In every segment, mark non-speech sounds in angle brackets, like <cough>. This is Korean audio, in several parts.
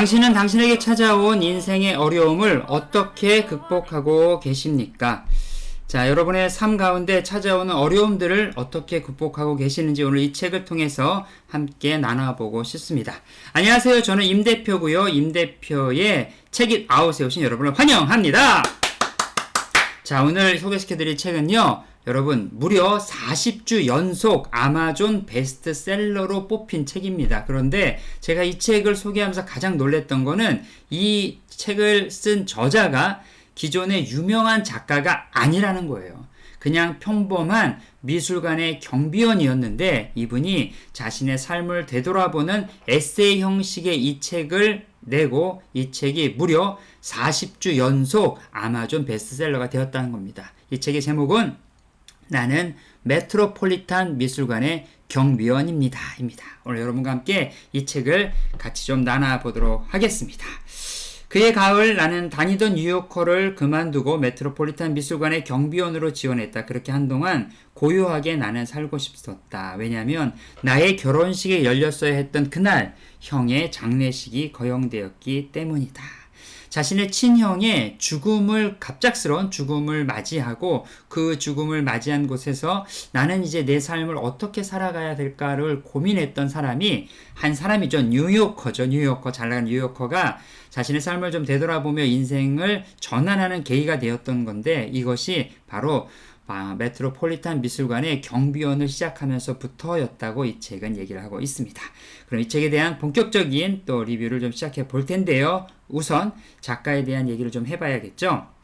당신은 당신에게 찾아온 인생의 어려움을 어떻게 극복하고 계십니까? 자, 여러분의 삶 가운데 찾아오는 어려움들을 어떻게 극복하고 계시는지 오늘 이 책을 통해서 함께 나눠보고 싶습니다. 안녕하세요. 저는 임 대표고요. 임 대표의 책잇 아웃에 오신 여러분을 환영합니다. 자, 오늘 소개시켜드릴 책은요. 여러분, 무려 40주 연속 아마존 베스트셀러로 뽑힌 책입니다. 그런데 제가 이 책을 소개하면서 가장 놀랬던 거는 이 책을 쓴 저자가 기존의 유명한 작가가 아니라는 거예요. 그냥 평범한 미술관의 경비원이었는데 이분이 자신의 삶을 되돌아보는 에세이 형식의 이 책을 내고 이 책이 무려 40주 연속 아마존 베스트셀러가 되었다는 겁니다. 이 책의 제목은 나는 메트로폴리탄 미술관의 경비원입니다. 입니다. 오늘 여러분과 함께 이 책을 같이 좀 나눠보도록 하겠습니다. 그의 가을 나는 다니던 뉴요커를 그만두고 메트로폴리탄 미술관의 경비원으로 지원했다. 그렇게 한동안 고요하게 나는 살고 싶었다. 왜냐하면 나의 결혼식에 열렸어야 했던 그날 형의 장례식이 거용되었기 때문이다. 자신의 친형의 죽음을 갑작스러운 죽음을 맞이하고 그 죽음을 맞이한 곳에서 나는 이제 내 삶을 어떻게 살아가야 될까를 고민했던 사람이 한 사람이죠. 뉴요커죠. 뉴요커 잘 나간 뉴요커가 자신의 삶을 좀 되돌아보며 인생을 전환하는 계기가 되었던 건데 이것이 바로 아, 메트로폴리탄 미술관의 경비원을 시작하면서부터였다고 이 책은 얘기를 하고 있습니다. 그럼 이 책에 대한 본격적인 또 리뷰를 좀 시작해 볼 텐데요. 우선 작가에 대한 얘기를 좀 해봐야겠죠.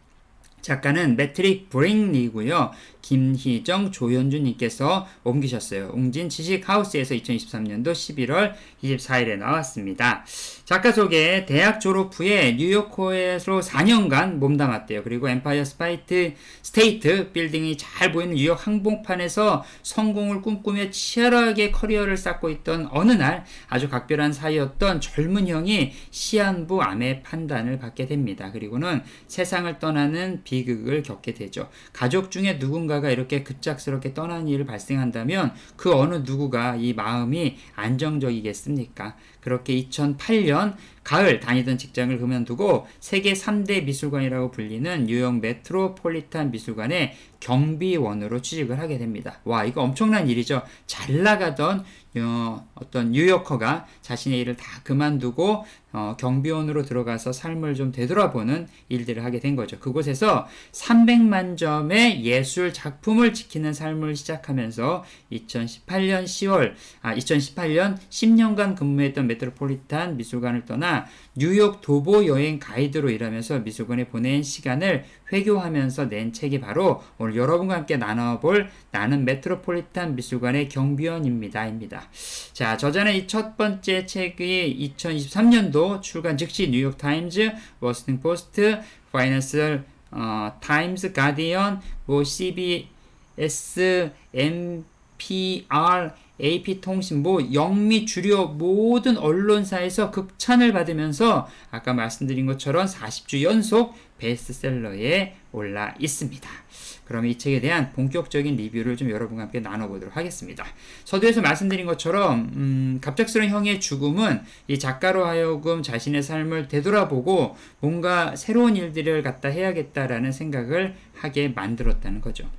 작가는 매트릭 브링리고요. 김희정, 조현주님께서 옮기셨어요. 웅진 지식하우스에서 2023년도 11월 24일에 나왔습니다. 작가 소개, 대학 졸업 후에 뉴요커에서 4년간 몸담았대요. 그리고 엠파이어 스파이트 스테이트 빌딩이 잘 보이는 뉴욕 항공판에서 성공을 꿈꾸며 치열하게 커리어를 쌓고 있던 어느 날 아주 각별한 사이였던 젊은 형이 시한부 암의 판단을 받게 됩니다. 그리고는 세상을 떠나는 비 극을 겪게 되죠. 가족 중에 누군가가 이렇게 급작스럽게 떠나는 일을 발생한다면 그 어느 누구가 이 마음이 안정적이겠습니까? 그렇게 2008년 가을 다니던 직장을 그만두고 세계 3대 미술관이라고 불리는 뉴욕 메트로폴리탄 미술관의 경비원으로 취직을 하게 됩니다. 와, 이거 엄청난 일이죠. 잘 나가던 어, 어떤 뉴요커가 자신의 일을 다 그만두고 어, 경비원으로 들어가서 삶을 좀 되돌아보는 일들을 하게 된 거죠. 그곳에서 300만 점의 예술 작품을 지키는 삶을 시작하면서 2018년 10월, 아, 2018년 10년간 근무했던 메트로폴리탄 미술관을 떠나 뉴욕 도보 여행 가이드로 일하면서 미술관에 보낸 시간을 회교하면서 낸 책이 바로 오늘 여러분과 함께 나눠볼 나는 메트로폴리탄 미술관의 경비원입니다.입니다. 자, 저자는 이 첫 번째 책이 2023년도 출간 즉시 뉴욕 타임즈, 워싱턴 포스트, 파이낸셜 어, 타임스, 가디언, 뭐 CBS, NPR AP통신, 뭐 영미 주류 모든 언론사에서 극찬을 받으면서 아까 말씀드린 것처럼 40주 연속 베스트셀러에 올라 있습니다. 그럼 이 책에 대한 본격적인 리뷰를 좀 여러분과 함께 나눠보도록 하겠습니다. 서두에서 말씀드린 것처럼 음, 갑작스러운 형의 죽음은 이 작가로 하여금 자신의 삶을 되돌아보고 뭔가 새로운 일들을 갖다 해야겠다라는 생각을 하게 만들었다는 거죠.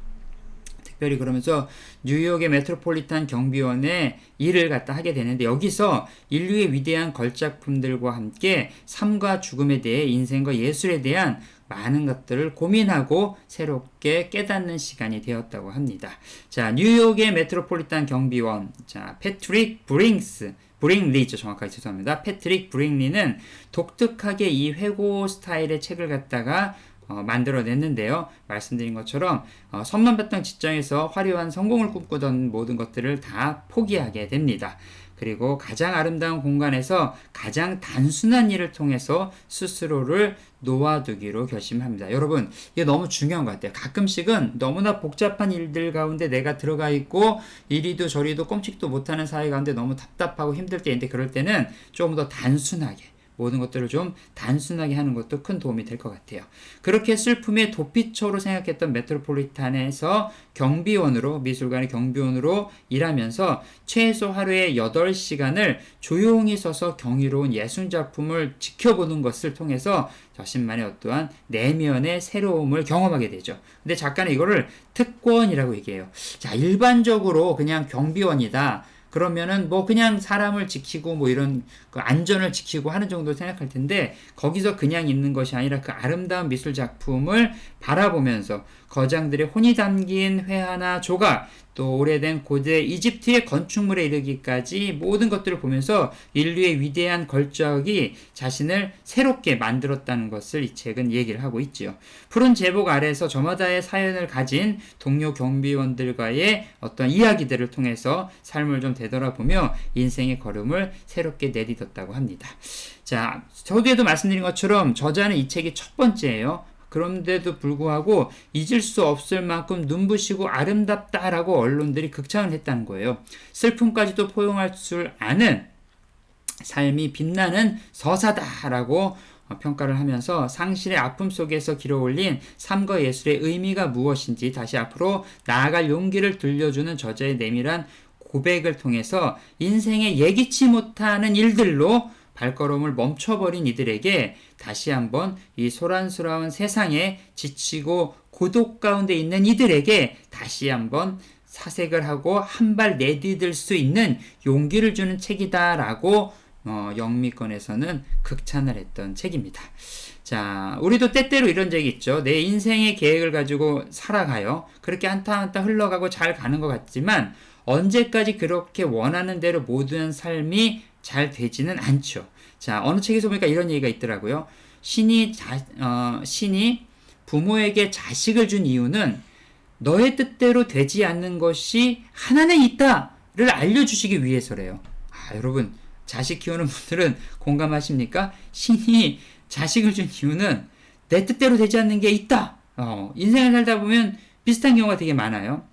특별히 그러면서 뉴욕의 메트로폴리탄 경비원의 일을 갖다 하게 되는데 여기서 인류의 위대한 걸작품들과 함께 삶과 죽음에 대해 인생과 예술에 대한 많은 것들을 고민하고 새롭게 깨닫는 시간이 되었다고 합니다. 자, 뉴욕의 메트로폴리탄 경비원, 자, 패트릭 브링스, 브링리죠. 정확하게 죄송합니다. 패트릭 브링리는 독특하게 이 회고 스타일의 책을 갖다가 어, 만들어냈는데요. 말씀드린 것처럼 어, 받던 직장에서 화려한 성공을 꿈꾸던 모든 것들을 다 포기하게 됩니다. 그리고 가장 아름다운 공간에서 가장 단순한 일을 통해서 스스로를 놓아두기로 결심합니다. 여러분, 이게 너무 중요한 것 같아요. 가끔씩은 너무나 복잡한 일들 가운데 내가 들어가 있고 이리도 저리도 꼼찍도 못하는 사회 가운데 너무 답답하고 힘들 때인데 그럴 때는 조금 더 단순하게 모든 것들을 좀 단순하게 하는 것도 큰 도움이 될 것 같아요. 그렇게 슬픔의 도피처로 생각했던 메트로폴리탄에서 경비원으로 미술관의 경비원으로 일하면서 최소 하루에 8시간을 조용히 서서 경이로운 예술 작품을 지켜보는 것을 통해서 자신만의 어떠한 내면의 새로움을 경험하게 되죠. 근데 작가는 이거를 특권이라고 얘기해요. 자, 일반적으로 그냥 경비원이다. 그러면은 뭐 그냥 사람을 지키고 뭐 이런 그 안전을 지키고 하는 정도 생각할 텐데 거기서 그냥 있는 것이 아니라 그 아름다운 미술 작품을 바라보면서 거장들의 혼이 담긴 회화나 조각 또 오래된 고대 이집트의 건축물에 이르기까지 모든 것들을 보면서 인류의 위대한 걸작이 자신을 새롭게 만들었다는 것을 이 책은 얘기를 하고 있지요. 푸른 제복 아래서 저마다의 사연을 가진 동료 경비원들과의 어떤 이야기들을 통해서 삶을 좀 되돌아보며 인생의 걸음을 새롭게 내딛었다고 합니다. 자, 저기에도 말씀드린 것처럼 저자는 이 책이 첫 번째예요. 그런데도 불구하고 잊을 수 없을 만큼 눈부시고 아름답다라고 언론들이 극찬을 했다는 거예요. 슬픔까지도 포용할 줄 아는 삶이 빛나는 서사다라고 평가를 하면서 상실의 아픔 속에서 길어올린 삶과 예술의 의미가 무엇인지 다시 앞으로 나아갈 용기를 들려주는 저자의 내밀한 고백을 통해서 인생의 예기치 못하는 일들로 발걸음을 멈춰버린 이들에게 다시 한번 이 소란스러운 세상에 지치고 고독 가운데 있는 이들에게 다시 한번 사색을 하고 한 발 내디딜 수 있는 용기를 주는 책이다라고 어, 영미권에서는 극찬을 했던 책입니다. 자, 우리도 때때로 이런 적이 있죠. 내 인생의 계획을 가지고 살아가요. 그렇게 한타 한타 흘러가고 잘 가는 것 같지만 언제까지 그렇게 원하는 대로 모든 삶이 잘 되지는 않죠. 자, 어느 책에서 보니까 이런 얘기가 있더라고요. 신이 자, 어, 신이 부모에게 자식을 준 이유는 너의 뜻대로 되지 않는 것이 하나는 있다를 알려주시기 위해서래요. 아, 여러분, 자식 키우는 분들은 공감하십니까? 신이 자식을 준 이유는 내 뜻대로 되지 않는 게 있다. 어, 인생을 살다 보면 비슷한 경우가 되게 많아요.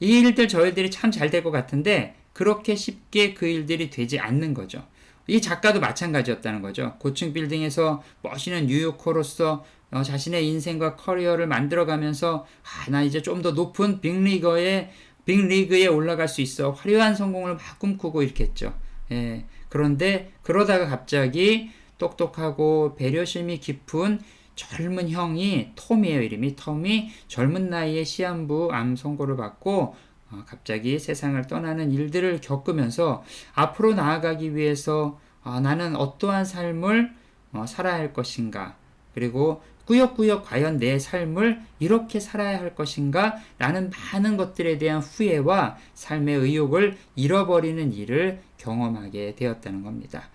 이 일들 저희들이 참 잘 될 것 같은데 그렇게 쉽게 그 일들이 되지 않는 거죠. 이 작가도 마찬가지였다는 거죠. 고층 빌딩에서 멋있는 뉴요커로서 어, 자신의 인생과 커리어를 만들어가면서 아, 나 이제 좀 더 높은 빅리거에 빅리그에 올라갈 수 있어 화려한 성공을 막 꿈꾸고 이렇게 했죠. 예, 그런데 그러다가 갑자기 똑똑하고 배려심이 깊은 젊은 형이 톰이에요 이름이. 톰이 젊은 나이에 시한부 암 선고를 받고 어, 갑자기 세상을 떠나는 일들을 겪으면서 앞으로 나아가기 위해서 어, 나는 어떠한 삶을 어, 살아야 할 것인가? 그리고 꾸역꾸역 과연 내 삶을 이렇게 살아야 할 것인가? 라는 많은 것들에 대한 후회와 삶의 의욕을 잃어버리는 일을 경험하게 되었다는 겁니다.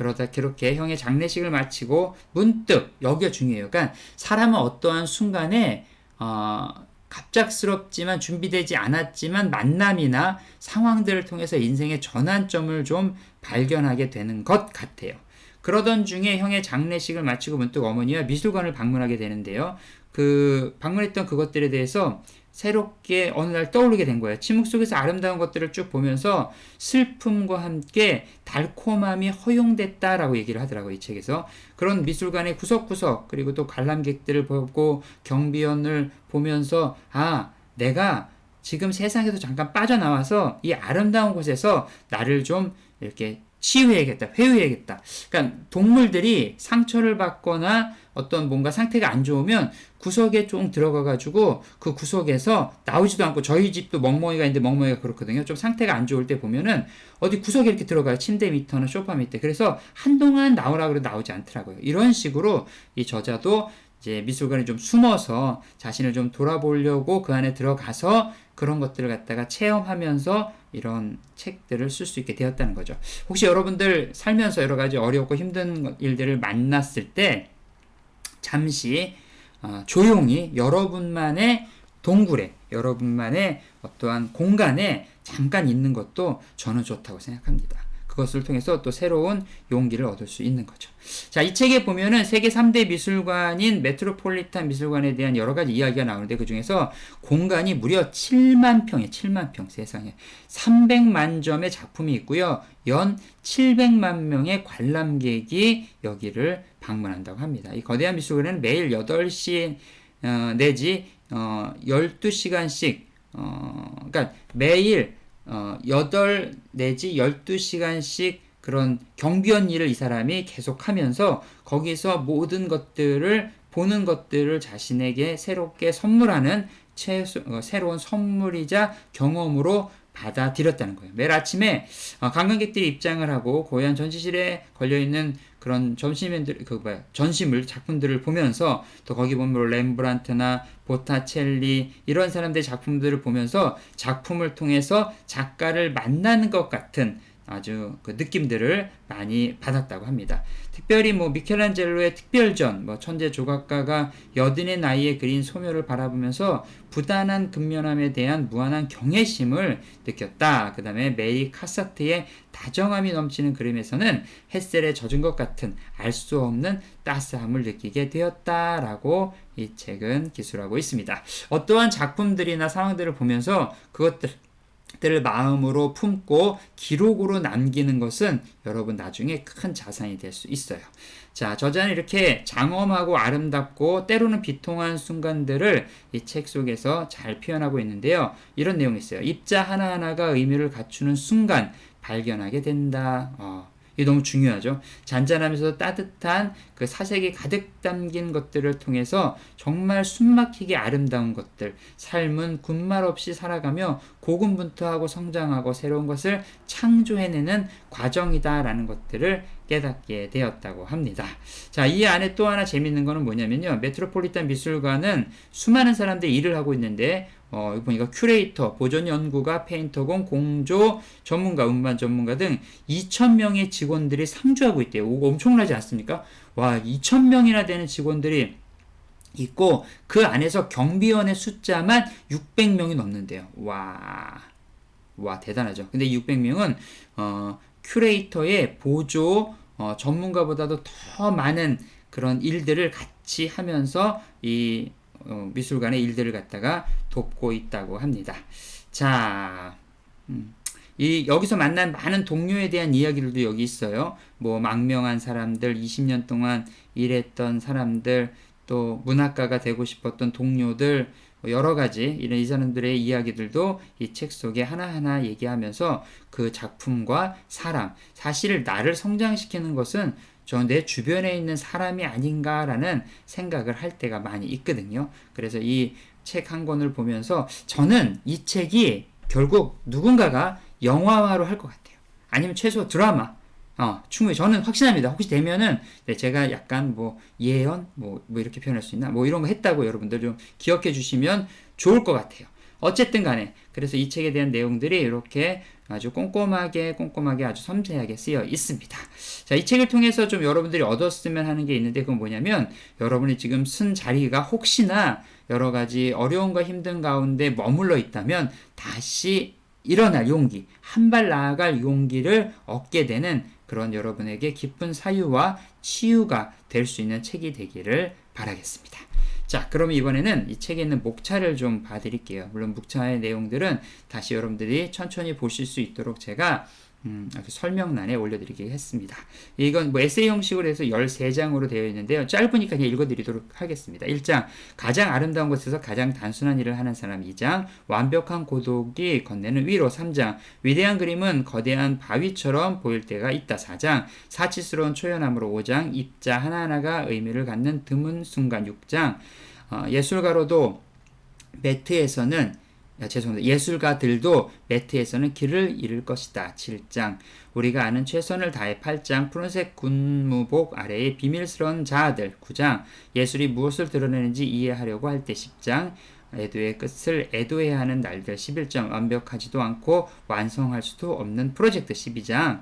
그러다 그렇게 형의 장례식을 마치고 문득 여기가 중요해요. 그러니까 사람은 어떠한 순간에 어, 갑작스럽지만 준비되지 않았지만 만남이나 상황들을 통해서 인생의 전환점을 좀 발견하게 되는 것 같아요. 그러던 중에 형의 장례식을 마치고 문득 어머니와 미술관을 방문하게 되는데요. 그 방문했던 그것들에 대해서 새롭게 어느 날 떠오르게 된 거예요. 침묵 속에서 아름다운 것들을 쭉 보면서 슬픔과 함께 달콤함이 허용됐다라고 얘기를 하더라고요. 이 책에서. 그런 미술관의 구석구석 그리고 또 관람객들을 보고 경비원을 보면서 아, 내가 지금 세상에서 잠깐 빠져나와서 이 아름다운 곳에서 나를 좀 이렇게 치유해야겠다, 회유해야겠다. 그러니까 동물들이 상처를 받거나 어떤 뭔가 상태가 안 좋으면 구석에 좀 들어가가지고 그 구석에서 나오지도 않고 저희 집도 멍멍이가 있는데 멍멍이가 그렇거든요. 좀 상태가 안 좋을 때 보면은 어디 구석에 이렇게 들어가요. 침대 밑이나 소파 밑에. 그래서 한동안 나오라 그래도 나오지 않더라고요. 이런 식으로 이 저자도 이제 미술관에 좀 숨어서 자신을 좀 돌아보려고 그 안에 들어가서 그런 것들을 갖다가 체험하면서 이런 책들을 쓸 수 있게 되었다는 거죠. 혹시 여러분들 살면서 여러 가지 어렵고 힘든 일들을 만났을 때 잠시 어, 조용히 여러분만의 동굴에 여러분만의 어떠한 공간에 잠깐 있는 것도 저는 좋다고 생각합니다. 그것을 통해서 또 새로운 용기를 얻을 수 있는 거죠. 자, 이 책에 보면은 세계 3대 미술관인 메트로폴리탄 미술관에 대한 여러 가지 이야기가 나오는데 그 중에서 공간이 무려 7만 평에 7만 평 세상에 300만 점의 작품이 있고요. 연 700만 명의 관람객이 여기를 방문한다고 합니다. 이 거대한 미술관에는 매일 8시 어, 내지 어, 12시간씩 어, 그러니까 매일 어, 8 내지 12시간씩 그런 경비원 일을 이 사람이 계속 하면서 거기서 모든 것들을 보는 것들을 자신에게 새롭게 선물하는 최소, 어, 새로운 선물이자 경험으로 받아들였다는 거예요. 매일 아침에 어, 관광객들이 입장을 하고 고향 전시실에 걸려 있는 그런 전시물들 그 뭐야 전시물 작품들을 보면서 또 거기 보면 뭐 렘브란트나 보타첼리 이런 사람들의 작품들을 보면서 작품을 통해서 작가를 만나는 것 같은 아주 그 느낌들을 많이 받았다고 합니다. 특별히 뭐 미켈란젤로의 특별전, 뭐 천재 조각가가 여든의 나이에 그린 소묘를 바라보면서 부단한 근면함에 대한 무한한 경외심을 느꼈다. 그 다음에 메이 카사트의 다정함이 넘치는 그림에서는 햇살에 젖은 것 같은 알 수 없는 따스함을 느끼게 되었다라고 이 책은 기술하고 있습니다. 어떠한 작품들이나 상황들을 보면서 그것들 들을 마음으로 품고 기록으로 남기는 것은 여러분 나중에 큰 자산이 될 수 있어요. 자, 저자는 이렇게 장엄하고 아름답고 때로는 비통한 순간들을 이 책 속에서 잘 표현하고 있는데요. 이런 내용이 있어요. 입자 하나하나가 의미를 갖추는 순간 발견하게 된다. 어, 이게 너무 중요하죠. 잔잔하면서 따뜻한 그 사색이 가득 담긴 것들을 통해서 정말 숨막히게 아름다운 것들, 삶은 군말 없이 살아가며 고군분투하고 성장하고 새로운 것을 창조해내는 과정이다라는 것들을 깨닫게 되었다고 합니다. 자, 이 안에 또 하나 재밌는 거는 뭐냐면요. 메트로폴리탄 미술관은 수많은 사람들이 일을 하고 있는데 어, 보니까 큐레이터, 보존 연구가, 페인터공, 공조 전문가, 음반 전문가 등 2,000명의 직원들이 상주하고 있대요. 오, 엄청나지 않습니까? 와, 2,000명이나 되는 직원들이 있고 그 안에서 경비원의 숫자만 600명이 넘는데요. 와. 와, 대단하죠. 근데 600명은 어, 큐레이터의 보조 어, 전문가보다도 더 많은 그런 일들을 같이 하면서 이 어, 미술관의 일들을 갖다가 돕고 있다고 합니다. 자, 음, 이 여기서 만난 많은 동료에 대한 이야기들도 여기 있어요. 뭐 망명한 사람들, 20년 동안 일했던 사람들, 또 문학가가 되고 싶었던 동료들, 뭐 여러 가지 이런 이 사람들의 이야기들도 이 책 속에 하나하나 얘기하면서 그 작품과 사람, 사실 나를 성장시키는 것은 저 내 주변에 있는 사람이 아닌가라는 생각을 할 때가 많이 있거든요. 그래서 이 책 한 권을 보면서 저는 이 책이 결국 누군가가 영화화로 할 것 같아요. 아니면 최소 드라마. 어, 충분히 저는 확신합니다. 혹시 되면은 네, 제가 약간 뭐 예언 뭐, 뭐 이렇게 표현할 수 있나 뭐 이런 거 했다고 여러분들 좀 기억해 주시면 좋을 것 같아요. 어쨌든 간에 그래서 이 책에 대한 내용들이 이렇게 아주 꼼꼼하게 꼼꼼하게 아주 섬세하게 쓰여 있습니다. 자, 이 책을 통해서 좀 여러분들이 얻었으면 하는 게 있는데 그건 뭐냐면 여러분이 지금 쓴 자리가 혹시나 여러 가지 어려움과 힘든 가운데 머물러 있다면 다시 일어날 용기, 한 발 나아갈 용기를 얻게 되는 그런 여러분에게 깊은 사유와 치유가 될 수 있는 책이 되기를 바라겠습니다. 자, 그럼 이번에는 이 책에 있는 목차를 좀 봐드릴게요. 물론 목차의 내용들은 다시 여러분들이 천천히 보실 수 있도록 제가 음, 설명란에 올려드리겠습니다. 이건 뭐 에세이 형식으로 해서 13장으로 되어 있는데요. 짧으니까 그냥 읽어드리도록 하겠습니다. 1장, 가장 아름다운 곳에서 가장 단순한 일을 하는 사람 2장, 완벽한 고독이 건네는 위로 3장, 위대한 그림은 거대한 바위처럼 보일 때가 있다 4장, 사치스러운 초연함으로 5장, 입자 하나하나가 의미를 갖는 드문 순간 6장, 어, 예술가로도 매트에서는 야, 죄송합니다. 예술가들도 매트에서는 길을 잃을 것이다. 7장. 우리가 아는 최선을 다해 8장. 푸른색 군무복 아래의 비밀스러운 자아들. 9장. 예술이 무엇을 드러내는지 이해하려고 할 때 10장. 애도의 끝을 애도해야 하는 날들 11장. 완벽하지도 않고 완성할 수도 없는 프로젝트 12장.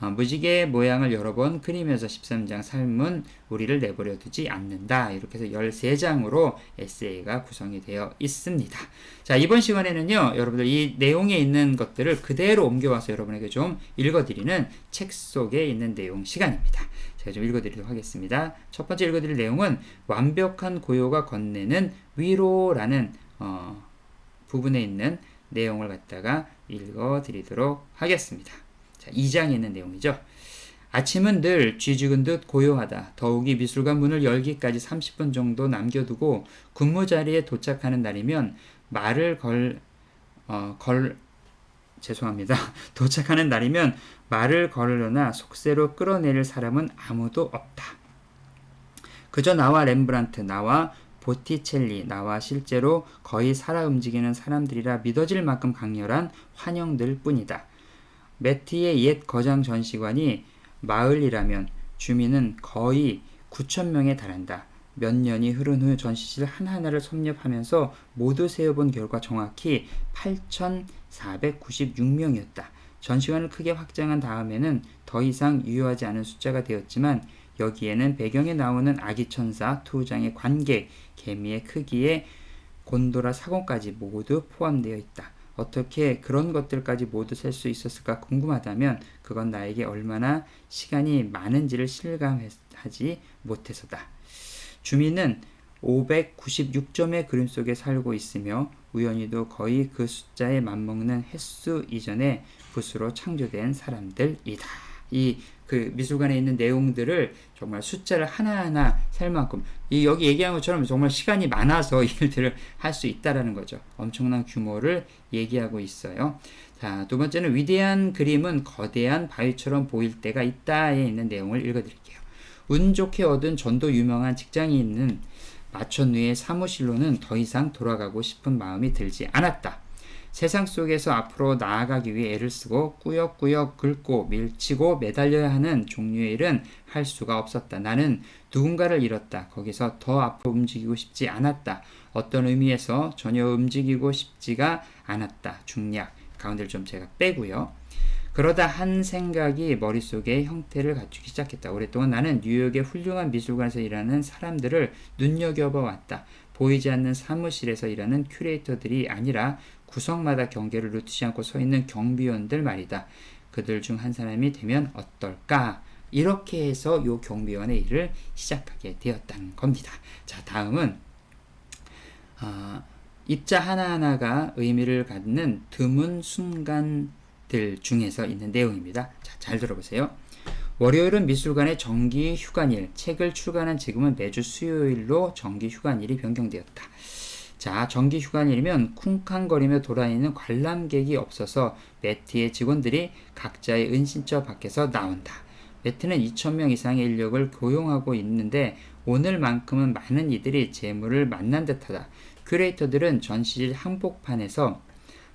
어, 무지개 모양을 여러 번 그리면서 13장 삶은 우리를 내버려 두지 않는다. 이렇게 해서 13장으로 에세이가 구성이 되어 있습니다. 자, 이번 시간에는요, 여러분들 이 내용에 있는 것들을 그대로 옮겨와서 여러분에게 좀 읽어드리는 책 속에 있는 내용 시간입니다. 제가 좀 읽어드리도록 하겠습니다. 첫 번째 읽어드릴 내용은 완벽한 고요가 건네는 위로라는 어, 부분에 있는 내용을 갖다가 읽어드리도록 하겠습니다. 자, 2장에 있는 내용이죠. 아침은 늘 쥐죽은 듯 고요하다. 더욱이 미술관 문을 열기까지 30분 정도 남겨두고 근무 자리에 도착하는 날이면 말을 걸, 어, 걸, 죄송합니다. <laughs> 도착하는 날이면 말을 걸으려나 속세로 끌어내릴 사람은 아무도 없다. 그저 나와 렘브란트, 나와 보티첼리, 나와 실제로 거의 살아 움직이는 사람들이라 믿어질 만큼 강렬한 환영들 뿐이다. 매티의 옛 거장 전시관이 마을이라면 주민은 거의 9천 명에 달한다. 몇 년이 흐른 후 전시실 하나하나를 섭렵하면서 모두 세어본 결과 정확히 8,496명이었다. 전시관을 크게 확장한 다음에는 더 이상 유효하지 않은 숫자가 되었지만 여기에는 배경에 나오는 아기 천사, 투장의 관객, 개미의 크기에 곤도라 사gon까지 모두 포함되어 있다. 어떻게 그런 것들까지 모두 셀 수 있었을까 궁금하다면 그건 나에게 얼마나 시간이 많은지를 실감하지 못해서다. 주민은 596점의 그림 속에 살고 있으며 우연히도 거의 그 숫자에 맞먹는 횟수 이전에 붓으로 창조된 사람들이다. 이 그 미술관에 있는 내용들을 정말 숫자를 하나하나 셀 만큼 이 여기 얘기한 것처럼 정말 시간이 많아서 일들을 할 수 있다라는 거죠. 엄청난 규모를 얘기하고 있어요. 자, 두 번째는 위대한 그림은 거대한 바위처럼 보일 때가 있다에 있는 내용을 읽어 드릴게요. 운 좋게 얻은 전도 유명한 직장이 있는 마천루의 사무실로는 더 이상 돌아가고 싶은 마음이 들지 않았다. 세상 속에서 앞으로 나아가기 위해 애를 쓰고 꾸역꾸역 긁고 밀치고 매달려야 하는 종류의 일은 할 수가 없었다. 나는 누군가를 잃었다. 거기서 더 앞으로 움직이고 싶지 않았다. 어떤 의미에서 전혀 움직이고 싶지가 않았다. 중략. 가운데를 좀 제가 빼고요. 그러다 한 생각이 머릿속에 형태를 갖추기 시작했다. 오랫동안 나는 뉴욕의 훌륭한 미술관에서 일하는 사람들을 눈여겨봐 왔다. 보이지 않는 사무실에서 일하는 큐레이터들이 아니라 구석마다 경계를 놓치지 않고 서 있는 경비원들 말이다. 그들 중 한 사람이 되면 어떨까? 이렇게 해서 요 경비원의 일을 시작하게 되었다는 겁니다. 자, 다음은 어, 입자 하나하나가 의미를 갖는 드문 순간들 중에서 있는 내용입니다. 자, 잘 들어보세요. 월요일은 미술관의 정기 휴관일, 책을 출간한 지금은 매주 수요일로 정기 휴관일이 변경되었다. 자, 정기 휴관일이면 쿵쾅거리며 돌아다니는 관람객이 없어서 매트의 직원들이 각자의 은신처 밖에서 나온다. 매트는 2,000명 이상의 인력을 고용하고 있는데 오늘만큼은 많은 이들이 재물을 만난 듯하다. 큐레이터들은 전시실 한복판에서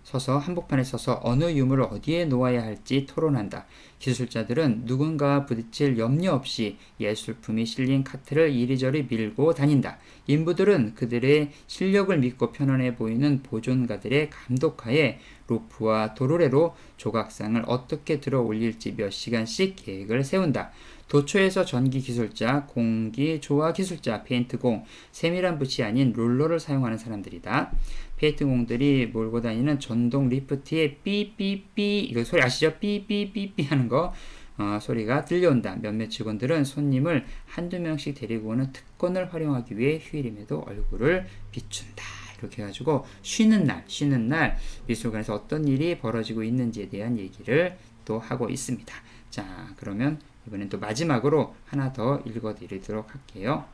서서 한복판에 서서 어느 유물을 어디에 놓아야 할지 토론한다. 기술자들은 누군가와 부딪힐 염려 없이 예술품이 실린 카트를 이리저리 밀고 다닌다. 인부들은 그들의 실력을 믿고 편안해 보이는 보존가들의 감독하에 로프와 도로레로 조각상을 어떻게 들어 올릴지 몇 시간씩 계획을 세운다. 도초에서 전기 기술자, 공기 조화 기술자, 페인트공, 세밀한 붓이 아닌 롤러를 사용하는 사람들이다. 페인트공들이 몰고 다니는 전동 리프트의 삐삐삐 이거 소리 아시죠? 삐삐삐삐 하는 거 어, 소리가 들려온다. 몇몇 직원들은 손님을 한두 명씩 데리고 오는 특권을 활용하기 위해 휴일임에도 얼굴을 비춘다. 이렇게 해가지고 쉬는 날, 쉬는 날 미술관에서 어떤 일이 벌어지고 있는지에 대한 얘기를 또 하고 있습니다. 자, 그러면 이번엔 또 마지막으로 하나 더 읽어드리도록 할게요.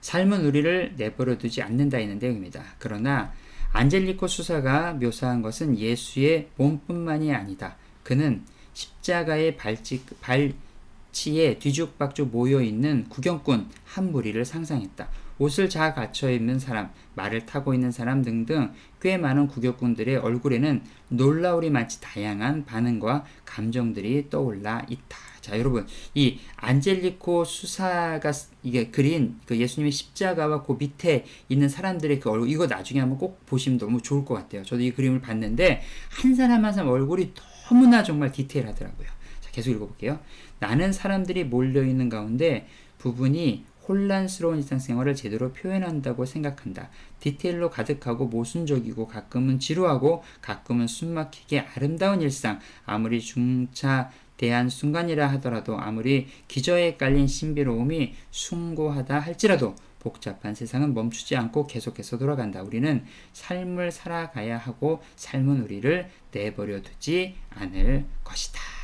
삶은 우리를 내버려 두지 않는다 있는 내용입니다. 그러나 안젤리코 수사가 묘사한 것은 예수의 몸뿐만이 아니다. 그는 십자가의 발치, 발 치에 뒤죽박죽 모여 있는 구경꾼 한 무리를 상상했다. 옷을 잘 갖춰 입는 사람, 말을 타고 있는 사람 등등 꽤 많은 구경꾼들의 얼굴에는 많지 다양한 반응과 감정들이 떠올라 있다. 자, 여러분, 이 안젤리코 수사가 이게 그린 그 예수님의 십자가와 그 밑에 있는 사람들의 그 얼굴, 이거 나중에 한번 꼭 보시면 너무 좋을 것 같아요. 저도 이 그림을 봤는데, 한 사람 한 사람 얼굴이 너무나 정말 디테일하더라고요. 계속 읽어볼게요. 나는 사람들이 몰려있는 가운데 부분이 혼란스러운 일상생활을 제대로 표현한다고 생각한다. 디테일로 가득하고 모순적이고 가끔은 지루하고 가끔은 숨막히게 아름다운 일상. 아무리 중차 대한 순간이라 하더라도 아무리 기저에 깔린 신비로움이 숭고하다 할지라도 복잡한 세상은 멈추지 않고 계속해서 돌아간다. 우리는 삶을 살아가야 하고 삶은 우리를 내버려 두지 않을 것이다.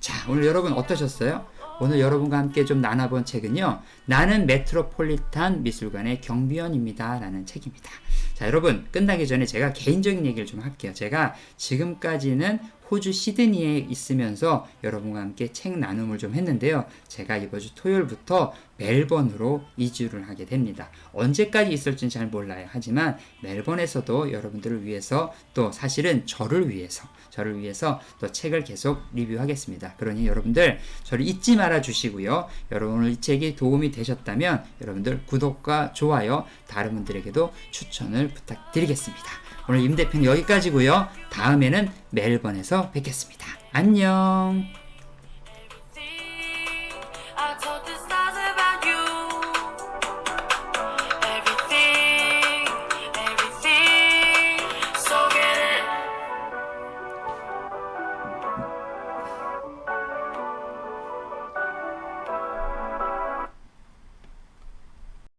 자, 오늘 여러분 어떠셨어요? 오늘 여러분과 함께 좀 나눠본 책은요. 나는 메트로폴리탄 미술관의 경비원입니다. 라는 책입니다. 자, 여러분, 끝나기 전에 제가 개인적인 얘기를 좀 할게요. 제가 지금까지는 호주 시드니에 있으면서 여러분과 함께 책 나눔을 좀 했는데요. 제가 이번 주 토요일부터 멜번으로 이주를 하게 됩니다. 언제까지 있을지는 잘 몰라요. 하지만 멜번에서도 여러분들을 위해서 또 사실은 저를 위해서 저를 위해서 또 책을 계속 리뷰하겠습니다. 그러니 여러분들 저를 잊지 말아 주시고요. 여러분 오늘 이 책이 도움이 되셨다면 여러분들 구독과 좋아요 다른 분들에게도 추천을 부탁드리겠습니다. 오늘 임 대표는 여기까지고요. 다음에는 멜번에서 뵙겠습니다. 안녕.